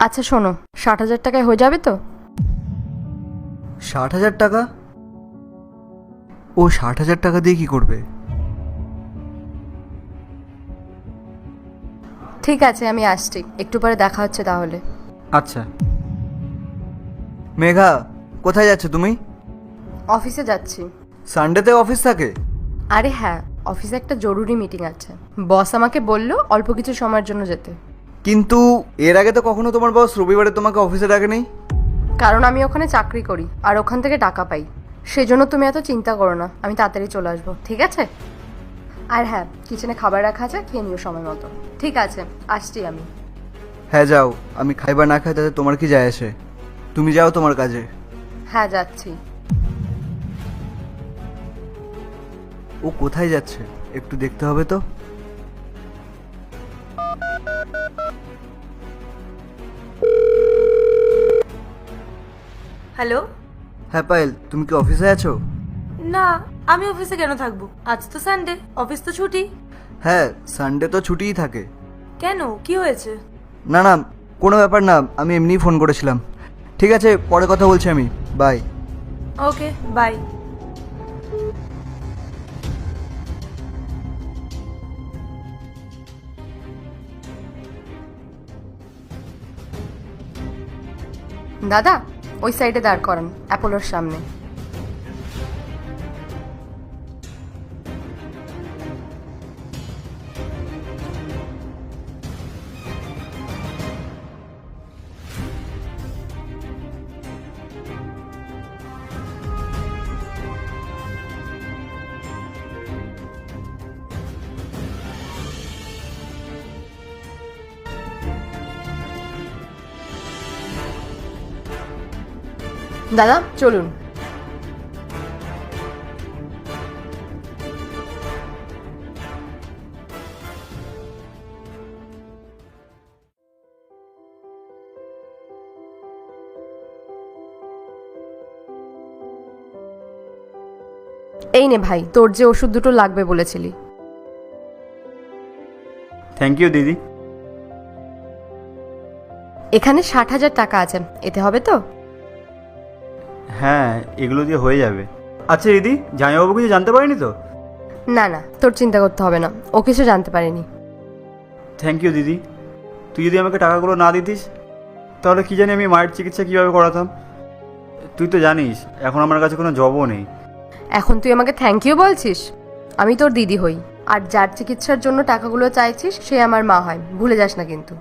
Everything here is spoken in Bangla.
আচ্ছা শোনো ষাট হাজার টাকায় হয়ে যাবে তো? ষাট হাজার টাকা? ও ষাট হাজার টাকা দিয়ে কি করবে? ঠিক আছে আমি আসছি। একটু পরে দেখা হচ্ছে তাহলে। আচ্ছা। মেঘা কোথায় যাচ্ছ তুমি? অফিসে যাচ্ছি। সানডেতে অফিস থাকে? আরে হ্যাঁ অফিসে একটা জরুরি মিটিং আছে। বস আমাকে বলল অল্প কিছু সময়ের জন্য যেতে। কিন্তু এর আগে তো কখনো তোমার বস রবিবারে তোমাকে অফিসে ডাকেনি? কারণ আমি ওখানে চাকরি করি আর ওখান থেকে টাকা পাই। সেজন্য তুমি এত চিন্তা করো না আমি তাড়াতাড়ি চলে আসব ঠিক আছে? আর হ্যাঁ কিচেনে খাবার রাখা আছে খেয়ে নিও সময় মতো। ঠিক আছে আসছি আমি। হ্যাঁ যাও আমি খাইবার না খাই তাতে তোমার কি যায় আসে? তুমি যাও তোমার কাজে। হ্যাঁ যাচ্ছি। ও কোথায় যাচ্ছে? একটু দেখতে হবে তো? হ্যালো? হ্যাঁ পায়েল তুমি কি অফিসে আছো? না আমি অফিসে কেন থাকব? আজ তো সানডে অফিস তো ছুটি। হ্যাঁ সানডে তো ছুটিই থাকে। কেন? কি হয়েছে? না না কোনো ব্যাপার না আমি এমনিই ফোন করেছিলাম। ঠিক আছে পরে কথা বলছি আমি। বাই ওকে বাই দাদা ওই সাইডে দাঁড় করান অ্যাপোলোর সামনে। দাদা চলুন। এই নে ভাই তোর যে ওষুধ দুটো লাগবে বলেছিলি। থ্যাংক ইউ দিদি। এখানে ষাট হাজার টাকা আছে এতে হবে তো? হ্যাঁ এগুলো দিয়ে হয়ে যাবে। আচ্ছা দিদি জামাইবাবু কিছু জানতে পারেনি তো? না না তোর চিন্তা করতে হবে না। ও কিছু জানতে পারেনি। থ্যাংক ইউ দিদি। তুই যদি আমাকে টাকাগুলো না দিতিস তাহলে কি জানি আমি মায়ের চিকিৎসা কীভাবে করাতাম? তুই তো জানিস এখন আমার কাছে কোনো জবও নেই। এখন তুই আমাকে থ্যাংক ইউ বলছিস? আমি তোর দিদি হই। আর যার চিকিৎসার জন্য টাকাগুলো চাইছিস সে আমার মা হয়। ভুলে যাস না কিন্তু।